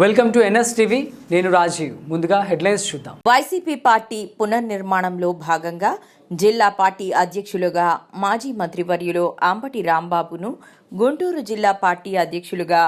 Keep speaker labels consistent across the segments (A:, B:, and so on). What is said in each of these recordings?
A: Welcome to NS TV. నేను రాజీవ్. ముందుగా headlines చూద్దాం.
B: వైసీపీ పార్టీ పునర్నిర్మాణంలో భాగంగా జిల్లా పార్టీ అధ్యక్షులుగా మాజీ మంత్రివర్యులు అంబటి రాంబాబును గుంటూరు జిల్లా పార్టీ అధ్యక్షులుగా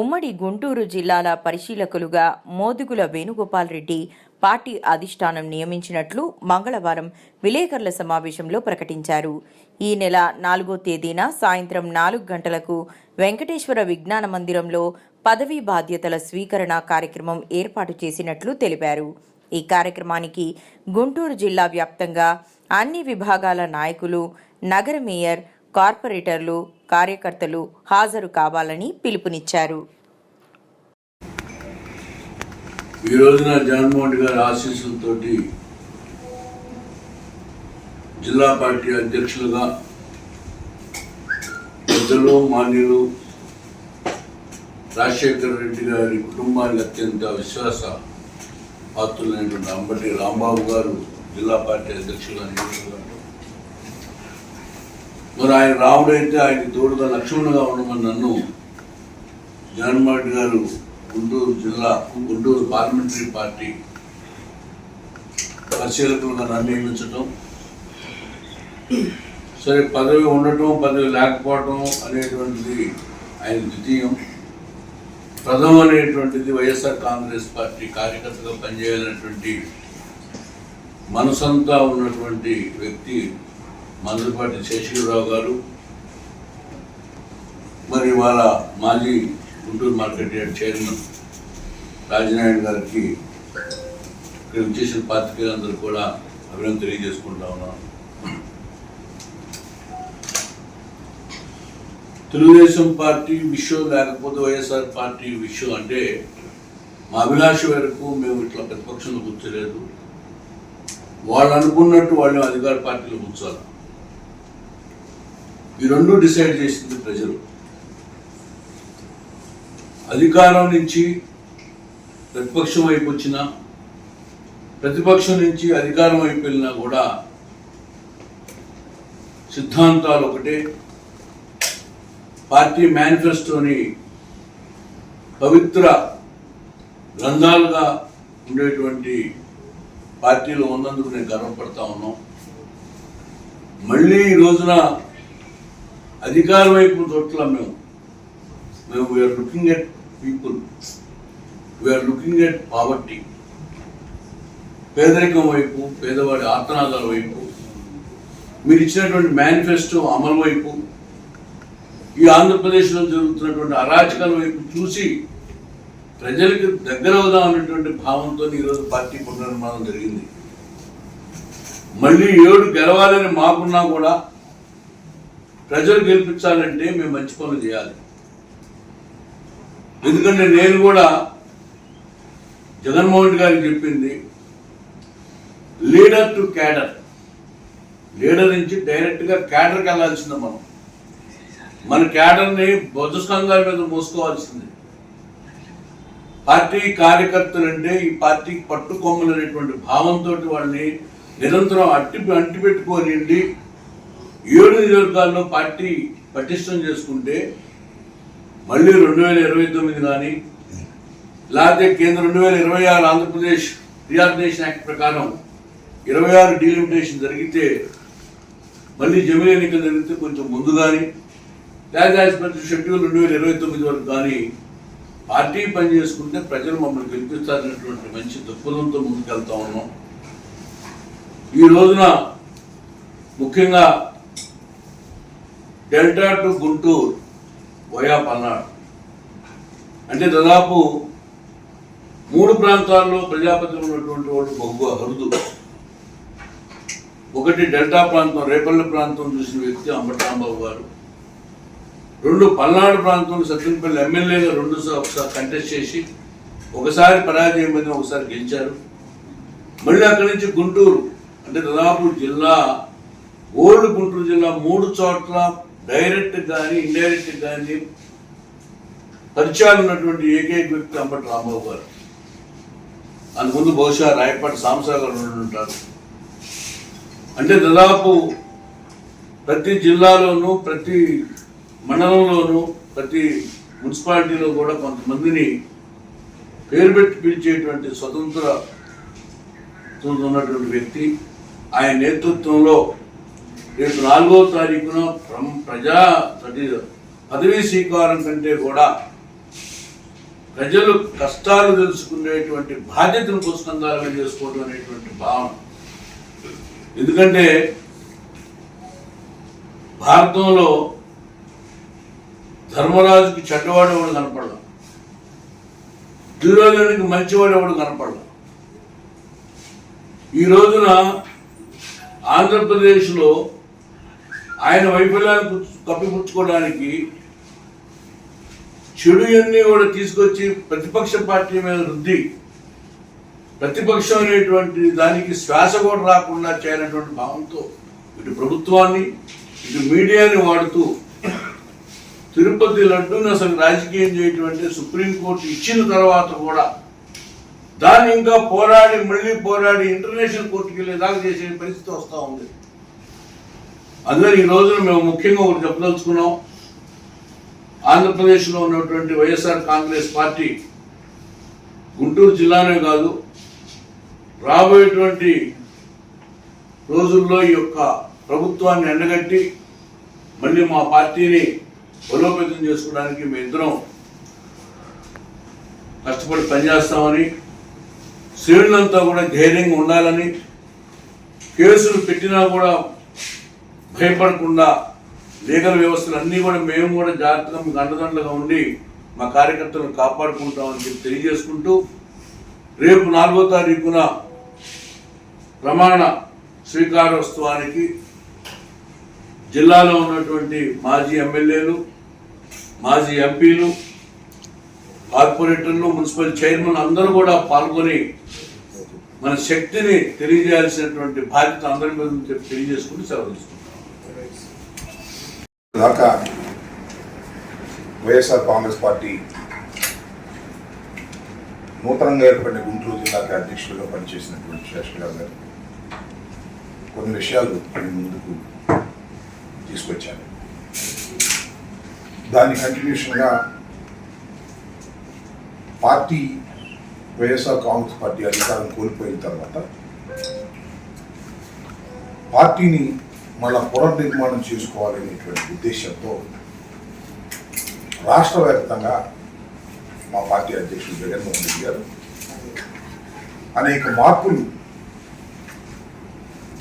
B: ఉమ్మడి గుంటూరు జిల్లాల పరిశీలకులుగా మోదుగుల వేణుగోపాల్ రెడ్డి పార్టీ అధిష్టానం నియమించినట్లు మంగళవారం విలేకరుల సమావేశంలో ప్రకటించారు. ఈ నెల నాలుగో తేదీన సాయంత్రం నాలుగు గంటలకు వెంకటేశ్వర విజ్ఞాన మందిరంలో పదవీ బాధ్యతల స్వీకరణ కార్యక్రమం ఏర్పాటు చేసినట్లు తెలిపారు. ఈ కార్యక్రమానికి గుంటూరు జిల్లా వ్యాప్తంగా అన్ని విభాగాల నాయకులు నగర మేయర్ కార్పొరేటర్లు కార్యకర్తలు హాజరు కావాలని పిలుపునిచ్చారు.
C: ఈ రోజున జగన్మోహన్ గారి ఆశీస్సులతో జిల్లా పార్టీ అధ్యక్షులుగా పెద్దలు మాన్యులు రాజశేఖర రెడ్డి గారి కుటుంబానికి అత్యంత విశ్వాస పాత్రులైనటువంటి అంబటి రాంబాబు గారు జిల్లా పార్టీ అధ్యక్షులుగా నియమితున్నారు మరి ఆయన రాముడైతే ఆయన తోడుగా లక్ష్మణుగా ఉండమని నన్ను జగన్మోహన్ రెడ్డి గారు గుంటూరు జిల్లా గుంటూరు పార్లమెంటరీ పార్టీ పరిశీలకులుగా నన్ను నియమించడం సరే పదవి ఉండటం పదవి లేకపోవటం అనేటువంటిది ఆయన ద్వితీయం. ప్రథమం అనేటువంటిది వైఎస్ఆర్ కాంగ్రెస్ పార్టీ కార్యకర్తగా పనిచేయాలన్నటువంటి మనసంతా ఉన్నటువంటి వ్యక్తి మందుపాటి శేషగిరిరావు గారు. మరి వాళ్ళ మాజీ Guntur market yard chairman Rajanarayana గారికి ఇక్కడ విచ్చేసిన పాత్రికేయులందరూ కూడా అభినందన తెలియజేసుకుంటా ఉన్నాను తెలుగుదేశం పార్టీ విషయం లేకపోతే వైఎస్ఆర్ పార్టీ విషయం అంటే మా అభిలాష వరకు మేము ఇట్లా ప్రతిపక్షంలో కూర్చోలేదు. వాళ్ళు అనుకున్నట్టు వాళ్ళు అధికార పార్టీలో కూర్చోాలి ఈ రెండు డిసైడ్ చేసింది ప్రజలు. అధికారం నుంచి ప్రతిపక్షం వైపు వచ్చిన ప్రతిపక్షం నుంచి అధికారం వైపు వెళ్ళినా కూడా సిద్ధాంతాలు ఒకటే. పార్టీ మేనిఫెస్టోని పవిత్ర గ్రంథాలుగా ఉండేటువంటి పార్టీలో ఉన్నందుకు నేను గర్వపడతా ఉన్నాం. మళ్ళీ ఈ రోజున అధికార వైపు చోట్ల మేము మేము we are looking at people we are looking at poverty పేదరికం వైపు పేదవాడి ఆర్తనాదాల వైపు మీరు ఇచ్చినటువంటి మేనిఫెస్టో అమలు వైపు ఈ ఆంధ్రప్రదేశ్లో జరుగుతున్నటువంటి అరాచకాల వైపు చూసి ప్రజలకు దగ్గర అవుదాం అనేటువంటి భావంతో ఈరోజు పార్టీ పునర్నిర్మాణం జరిగింది. మళ్ళీ ఏడు గెలవాలని మాకున్నా కూడా ప్రజలు గెలిపించాలంటే మేము మంచి పనులు చేయాలి. ఎందుకంటే నేను కూడా జగన్మోహన్ రెడ్డి గారికి చెప్పింది లీడర్ టు క్యాడర్ లీడర్ నుంచి డైరెక్ట్గా క్యాడర్కి వెళ్ళాల్సిందే మనం. మన క్యాడర్ని బొజ్జస్కంధాల మీద మోసుకోవాల్సింది. పార్టీ కార్యకర్తలు అంటే ఈ పార్టీకి పట్టుకొమ్మలు అనేటువంటి భావంతో వాళ్ళని నిరంతరం అట్టి అంటిపెట్టుకోనిండి ఏడు నియోజకాల్లో పార్టీ పటిష్టం చేసుకుంటే మళ్ళీ రెండు వేల ఇరవై తొమ్మిది కానీ లేకపోతే కేంద్ర రెండు వేల ఇరవై ఆరు ఆంధ్రప్రదేశ్ రీఆర్గనైజేషన్ యాక్ట్ ప్రకారం ఇరవై ఆరు డీలిమిటేషన్ జరిగితే మళ్ళీ జమిలీ ఎన్నికలు జరిగితే కొంచెం ముందు కానీ లేదా యాజ్ షెడ్యూల్ రెండు వేల ఇరవై తొమ్మిది వరకు కానీ పార్టీ పని చేసుకుంటే ప్రజలు మమ్మల్ని గెలిపిస్తారనేటువంటి మంచి దృక్పథంతో ముందుకెళ్తా ఉన్నాం. ఈ రోజున ముఖ్యంగా delta to Guntur via Palnadu. అంటే దాదాపు మూడు ప్రాంతాల్లో ప్రజాపతిలో ఉన్నటువంటి వాళ్ళు బహు అరుదు ఒకటి డెల్టా ప్రాంతం రేపల్లి ప్రాంతం చూసిన వ్యక్తి అంబటరాంబాబు గారు. రెండు పల్నాడు ప్రాంతంలో సత్యంపల్లి ఎమ్మెల్యేగా రెండు ఒకసారి కంటెస్ట్ చేసి ఒకసారి పరాజయం పొంది ఒకసారి గెలిచారు. మళ్ళీ అక్కడి నుంచి గుంటూరు అంటే దాదాపు జిల్లా ఓల్డ్ గుంటూరు జిల్లా మూడు చోట్ల డైరెక్ట్ కానీ ఇండైరెక్ట్ కానీ పరిచయాలు ఉన్నటువంటి ఏకైక వ్యక్తి అంబటి రాంబాబు గారు. అందుముందు బహుశా రాయపాటి సాంసాగర్ ఉంటారు. అంటే దాదాపు ప్రతి జిల్లాలోనూ ప్రతి మండలంలోనూ ప్రతి మున్సిపాలిటీలో కూడా కొంతమందిని పేరు పెట్టి పిలిచేటువంటి స్వతంత్ర ఉన్నటువంటి వ్యక్తి. ఆయన నేతృత్వంలో రేపు నాలుగో తారీఖున ప్రజా అది పదవీ స్వీకారం కంటే కూడా ప్రజలు కష్టాలు తెలుసుకునేటువంటి బాధ్యతను పుస్తకంగా చేసుకోవడం అనేటువంటి భావన. ఎందుకంటే భారతంలో ధర్మరాజుకి చెడ్డవాడు ఎవడు కనపడలా దుర్యోధనుడికి మంచివాడు ఎవడు కనపడడం. ఈ రోజున ఆంధ్రప్రదేశ్లో ఆయన వైఫల్యాన్ని కప్పిపుచ్చుకోవడానికి చెడు అన్నీ కూడా తీసుకొచ్చి ప్రతిపక్ష పార్టీ మీద రుద్ది ప్రతిపక్షం అనేటువంటి దానికి శ్వాస కూడా రాకుండా చేయనటువంటి భావంతో ఇటు ప్రభుత్వాన్ని ఇటు మీడియాని వాడుతూ తిరుపతి లడ్డూని అసలు రాజకీయం చేయటువంటి సుప్రీంకోర్టు ఇచ్చిన తర్వాత కూడా దాన్ని ఇంకా పోరాడి మళ్ళీ పోరాడి ఇంటర్నేషనల్ కోర్టుకి వెళ్ళేదాకా చేసే పరిస్థితి వస్తూ ఉంది. అందుకని ఈ రోజున మేము ముఖ్యంగా ఒకటి చెప్పదలుచుకున్నాం. ఆంధ్రప్రదేశ్లో ఉన్నటువంటి వైఎస్ఆర్ కాంగ్రెస్ పార్టీ గుంటూరు జిల్లానే కాదు రాబోయేటువంటి రోజుల్లో ఈ యొక్క ప్రభుత్వాన్ని ఎండగట్టి మళ్ళీ మా పార్టీని బలోపేతం చేసుకోవడానికి మేము ఇద్దరం కష్టపడి పనిచేస్తామని శ్రేణులంతా కూడా ధైర్యంగా ఉండాలని కేసులు పెట్టినా కూడా భయపడకుండా లీగల్ వ్యవస్థలు అన్నీ కూడా మేము కూడా జాగ్రత్తగా మీకు ఉండి మా కార్యకర్తలను కాపాడుకుంటామని చెప్పి తెలియజేసుకుంటూ రేపు నాలుగో తారీఖున ప్రమాణ స్వీకారోత్సవానికి జిల్లాలో ఉన్నటువంటి మాజీ ఎమ్మెల్యేలు మాజీ ఎంపీలు కార్పొరేటర్లు మున్సిపల్ చైర్మన్ అందరూ కూడా పాల్గొని మన శక్తిని తెలియజేయాల్సినటువంటి బాధ్యత అందరి మీద ఉంది చెప్పి సెలవు
D: దాకా వైఎస్ఆర్ కాంగ్రెస్ పార్టీ నూతనంగా ఏర్పడిన గుంటూరు జిల్లాకి అధ్యక్షులుగా పనిచేసినటువంటి శేషరావు గారు కొన్ని విషయాలు ముందుకు తీసుకొచ్చాను దాని కంటిన్యూషన్గా పార్టీ వైఎస్ఆర్ కాంగ్రెస్ పార్టీ అధికారం కోల్పోయిన తర్వాత పార్టీని మళ్ళా పునర్నిర్మాణం చేసుకోవాలనేటువంటి ఉద్దేశంతో రాష్ట్ర వ్యాప్తంగా మా పార్టీ అధ్యక్షుడు జగన్మోహన్ రెడ్డి గారు అనేక మార్పులు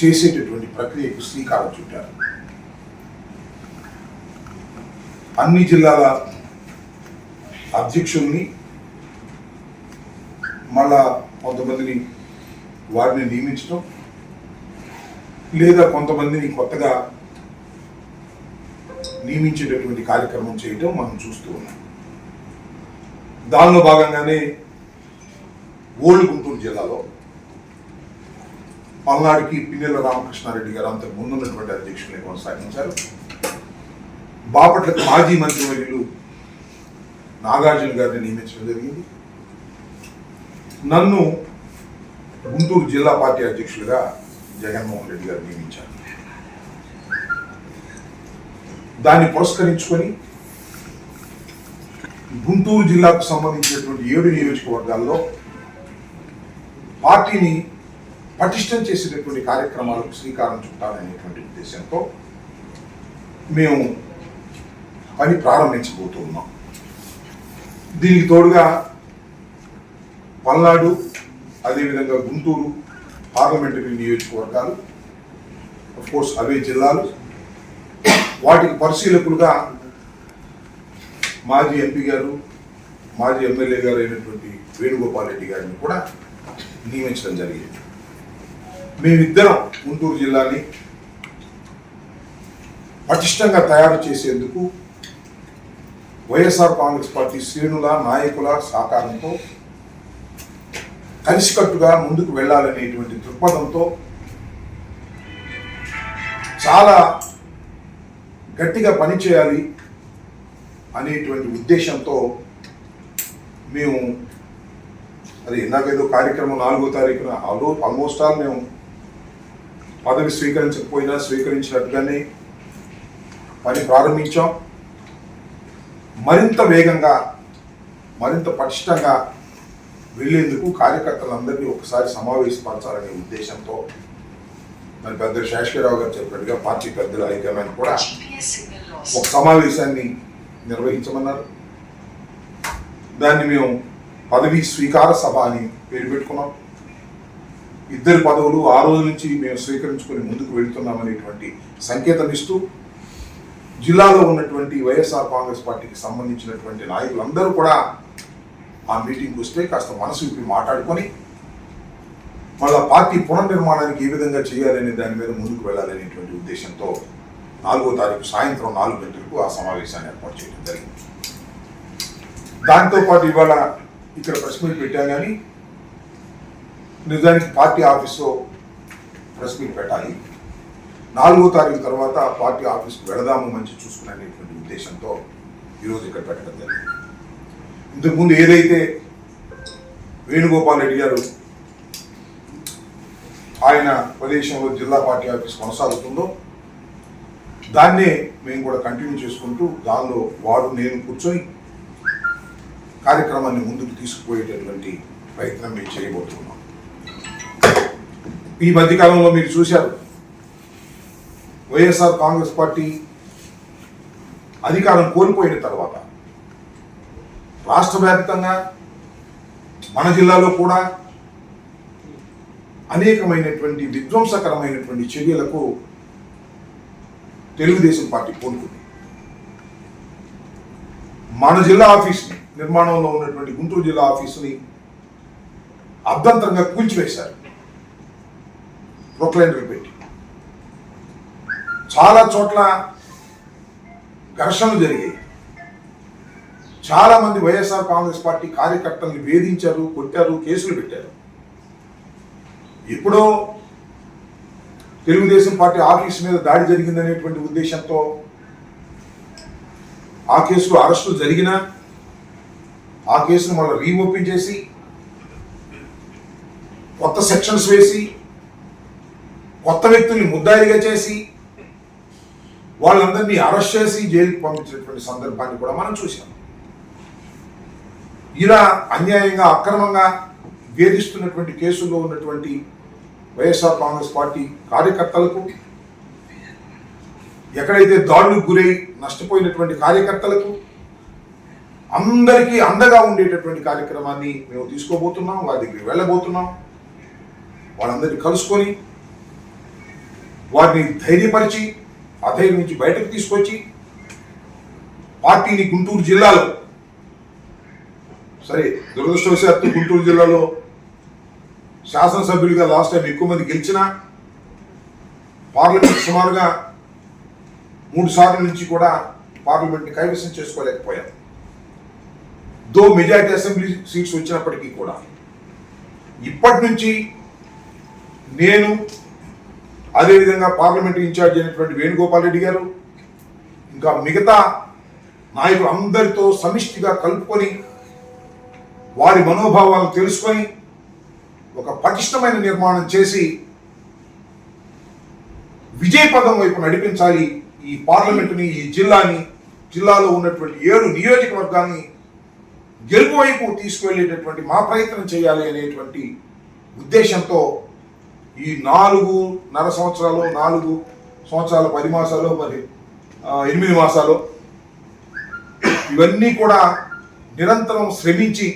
D: చేసేటటువంటి ప్రక్రియకు శ్రీకారం చుట్టారు. అన్ని జిల్లాల అధ్యక్షుల్ని మళ్ళా కొంతమందిని వారిని నియమించడం లేదా కొంతమందిని కొత్తగా నియమించేటటువంటి కార్యక్రమం చేయటం మనం చూస్తూ ఉన్నాం. దానిలో భాగంగానే ఓల్డ్ గుంటూరు జిల్లాలో పల్నాడుకి పిన్నెల రామకృష్ణారెడ్డి గారు అంతకు ముందున్నటువంటి అధ్యక్షుల్ని కొనసాగించారు. బాపట్ల మాజీ మంత్రివర్యులు నాగార్జున గారిని నియమించడం జరిగింది. నన్ను గుంటూరు జిల్లా పార్టీ అధ్యక్షులుగా జగన్మోహన్ రెడ్డి గారు నియమించారు. దాన్ని పురస్కరించుకొని గుంటూరు జిల్లాకు సంబంధించినటువంటి ఏడు నియోజకవర్గాల్లో పార్టీని పటిష్టం చేసేటటువంటి కార్యక్రమాలకు శ్రీకారం చుట్టాలనేటువంటి ఉద్దేశంతో మేము అని ప్రారంభించబోతున్నాం దీనికి తోడుగా పల్నాడు అదేవిధంగా గుంటూరు పార్లమెంటరీ నియోజకవర్గాలు కోర్స్ అవే జిల్లాలు. వాటికి పరిశీలకులుగా మాజీ ఎంపీ గారు మాజీ ఎమ్మెల్యే గారు అయినటువంటి వేణుగోపాల్ రెడ్డి గారిని కూడా నియమించడం జరిగింది. మేమిద్దరం గుంటూరు జిల్లాని పటిష్టంగా తయారు చేసేందుకు వైఎస్ఆర్ కాంగ్రెస్ పార్టీ శ్రేణుల నాయకుల సహకారంతో కలిసికట్టుగా ముందుకు వెళ్ళాలనేటువంటి దృక్పథంతో చాలా గట్టిగా పనిచేయాలి అనేటువంటి ఉద్దేశంతో మేము అది ఇందాకేదో కార్యక్రమం నాలుగో తారీఖున ఆల్రో ఆల్మోస్ట్ ఆల్ మేము పదవి స్వీకరించకపోయినా స్వీకరించినట్టుగానే పని ప్రారంభించాం. మరింత వేగంగా మరింత పటిష్టంగా వెళ్ళేందుకు కార్యకర్తలందరినీ ఒకసారి సమావేశపరచాలనే ఉద్దేశంతో మరి పెద్ద శేషగిరావు గారు చెప్పినట్టుగా పార్టీ పెద్దల హైకమాండ్ కూడా ఒక సమావేశాన్ని నిర్వహించమన్నారు. దాన్ని మేము పదవి స్వీకార సభ అని పేరు పెట్టుకున్నాం. ఇద్దరు పదవులు ఆ రోజు నుంచి మేము స్వీకరించుకొని ముందుకు వెళ్తున్నామనేటువంటి సంకేతం ఇస్తూ జిల్లాలో ఉన్నటువంటి వైఎస్ఆర్ కాంగ్రెస్ పార్టీకి సంబంధించినటువంటి నాయకులందరూ కూడా ఆ మీటింగ్కి వస్తే కాస్త మనసు విప్పి మాట్లాడుకొని మళ్ళా పార్టీ పునర్నిర్మాణానికి ఏ విధంగా చేయాలనే దాని మీద ముందుకు వెళ్ళాలనేటువంటి ఉద్దేశంతో నాలుగో తారీఖు సాయంత్రం నాలుగు గంటలకు ఆ సమావేశాన్ని ఏర్పాటు చేయడం జరిగింది. దాంతో పాటు ఇవాళ ఇక్కడ ప్రెస్ మీట్ పెట్టాం కానీ నిజానికి పార్టీ ఆఫీస్లో ప్రెస్ మీట్ పెట్టాలి. నాలుగో తారీఖు తర్వాత పార్టీ ఆఫీస్కి వెళదాము మంచి చూసుకునేటువంటి ఉద్దేశంతో ఈరోజు ఇక్కడ పెట్టడం జరిగింది. ఇంతకుముందు ఏదైతే వేణుగోపాల్ రెడ్డి గారు ఆయన ప్రదేశంలో జిల్లా పార్టీ ఆఫీస్ కొనసాగుతుందో దాన్నే మేము కూడా కంటిన్యూ చేసుకుంటూ దానిలో వారు నేను కూర్చొని కార్యక్రమాన్ని ముందుకు తీసుకుపోయేటటువంటి ప్రయత్నం మేము చేయబోతున్నాం. ఈ మధ్యకాలంలో మీరు చూశారు వైఎస్ఆర్ కాంగ్రెస్ పార్టీ అధికారం కోల్పోయిన తర్వాత రాష్ట్ర వ్యాప్తంగా మన జిల్లాలో కూడా అనేకమైనటువంటి విధ్వంసకరమైనటువంటి చర్యలకు తెలుగుదేశం పార్టీ పూనుకుంది మన జిల్లా ఆఫీస్ని నిర్మాణంలో ఉన్నటువంటి గుంటూరు జిల్లా ఆఫీసుని అభ్యంతరంగా కూల్చివేశారు. ప్రొక్లైనర్లు పెట్టి చాలా చోట్ల ఘర్షణలు జరిగాయి. చాలా మంది వైఎస్ఆర్ కాంగ్రెస్ పార్టీ కార్యకర్తల్ని వేధించారు కొట్టారు కేసులు పెట్టారు. ఎప్పుడో తెలుగుదేశం పార్టీ ఆఫీస్ మీద దాడి జరిగిందనేటువంటి ఉద్దేశంతో ఆ కేసులో అరెస్టులు జరిగినా ఆ కేసును మళ్ళీ రీఓపెన్ చేసి కొత్త సెక్షన్స్ వేసి కొత్త వ్యక్తుల్ని ముద్దాయిగా చేసి వాళ్ళందరినీ అరెస్ట్ చేసి జైలుకి పంపించినటువంటి సందర్భాన్ని కూడా మనం చూసాం ఇలా అన్యాయంగా అక్రమంగా వేధిస్తున్నటువంటి కేసుల్లో ఉన్నటువంటి వైఎస్ఆర్ కాంగ్రెస్ పార్టీ కార్యకర్తలకు ఎక్కడైతే దాడులకు గురై నష్టపోయినటువంటి కార్యకర్తలకు అందరికీ అండగా ఉండేటటువంటి కార్యక్రమాన్ని మేము తీసుకోబోతున్నాం వారి దగ్గరికి వెళ్ళబోతున్నాం. వాళ్ళందరినీ కలుసుకొని వారిని ధైర్యపరిచి అధైర్యం నుంచి బయటకు తీసుకొచ్చి పార్టీని గుంటూరు జిల్లాలో సరే దురదృష్టవశాత్తు గుంటూరు జిల్లాలో శాసనసభ్యులుగా లాస్ట్ టైం ఎక్కువ మంది గెలిచినా పార్లమెంట్ సుమారుగా మూడు సార్లు నుంచి కూడా పార్లమెంట్ని కైవసం చేసుకోలేకపోయాం దో మెజారిటీ అసెంబ్లీ సీట్స్ వచ్చినప్పటికీ కూడా. ఇప్పటి నుంచి నేను అదేవిధంగా పార్లమెంట్ ఇన్ఛార్జ్ అయినటువంటి వేణుగోపాల్ రెడ్డి గారు ఇంకా మిగతా నాయకులు అందరితో సమిష్టిగా కలుపుకొని వారి మనోభావాలను తెలుసుకొని ఒక పటిష్టమైన నిర్మాణం చేసి విజయపదం వైపు నడిపించాలి ఈ పార్లమెంటుని ఈ జిల్లాని జిల్లాలో ఉన్నటువంటి ఏడు నియోజకవర్గాన్ని గెలుపు వైపు తీసుకువెళ్ళేటటువంటి మా ప్రయత్నం చేయాలి అనేటువంటి ఉద్దేశంతో ఈ నాలుగు నర సంవత్సరాలు నాలుగు సంవత్సరాల పది మాసాలు మరి ఎనిమిది మాసాలు ఇవన్నీ కూడా నిరంతరం శ్రమించి